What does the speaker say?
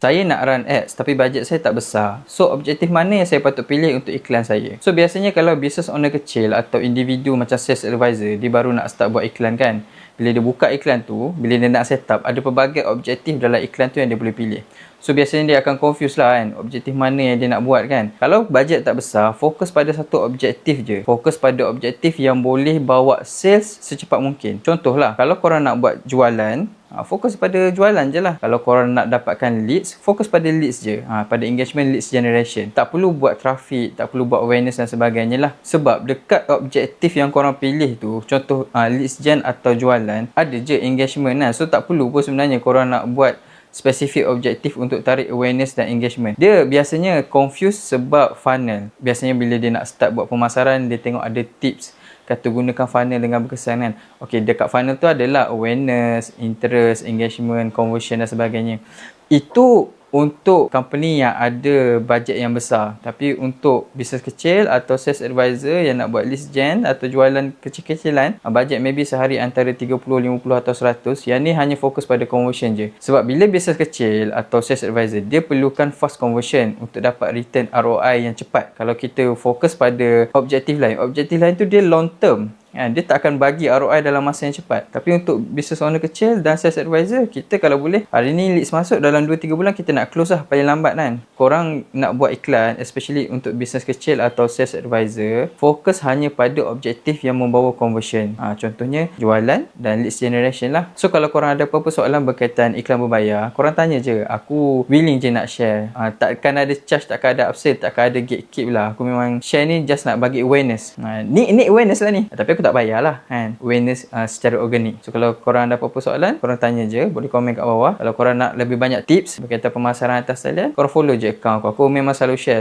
Saya nak run ads tapi bajet saya tak besar. So objektif mana yang saya patut pilih untuk iklan saya? So biasanya kalau business owner kecil atau individu macam sales advisor, dia baru nak start buat iklan kan. Bila dia buka iklan tu, bila dia nak set up, ada pelbagai objektif dalam iklan tu yang dia boleh pilih. So biasanya dia akan confuse lah kan, objektif mana yang dia nak buat kan. Kalau bajet tak besar, fokus pada satu objektif je. Fokus pada objektif yang boleh bawa sales secepat mungkin. Contohlah, kalau korang nak buat jualan, Ha, fokus pada jualan je lah. Kalau korang nak dapatkan leads, fokus pada leads je. Ha, pada engagement leads generation. Tak perlu buat traffic, tak perlu buat awareness dan sebagainya lah. Sebab dekat objektif yang korang pilih tu, contoh ha, leads gen atau jualan, ada je engagement lah. So tak perlu pun sebenarnya korang nak buat spesifik objektif untuk tarik awareness dan engagement. Dia biasanya confuse sebab funnel. Biasanya bila dia nak start buat pemasaran, dia tengok ada tips kata gunakan funnel dengan berkesan kan. Okey, dekat funnel tu adalah awareness, interest, engagement, conversion dan sebagainya. Itu untuk company yang ada bajet yang besar. Tapi untuk bisnes kecil atau sales advisor yang nak buat list gen atau jualan kecil-kecilan ah, bajet maybe sehari antara 30, 50 atau 100 yang ni hanya fokus pada conversion je. Sebab bila bisnes kecil atau sales advisor dia perlukan fast conversion untuk dapat return ROI yang cepat. Kalau kita fokus pada objektif lain objektif lain tu dia long term Ya, dia tak akan bagi ROI dalam masa yang cepat. Tapi untuk business owner kecil dan sales advisor, kita kalau boleh, hari ni leads masuk dalam 2-3 bulan kita nak close lah paling lambat kan. Korang nak buat iklan, especially untuk business kecil atau sales advisor, fokus hanya pada objektif yang membawa conversion. Ha, contohnya, jualan dan leads generation lah. So, kalau korang ada apa-apa soalan berkaitan iklan berbayar, korang tanya je. Aku willing je nak share. Ha, takkan ada charge, takkan ada upsell, takkan ada gatekeep lah. Aku memang share ni just nak bagi awareness. Ha, ni, ni awareness lah ni. Tapi aku tak payah lah kan? Awareness uh, secara organik. So kalau korang ada apa-apa soalan korang tanya je boleh komen kat bawah. Kalau korang nak lebih banyak tips berkaitan pemasaran atas talian korang follow je account aku. Aku memang selalu share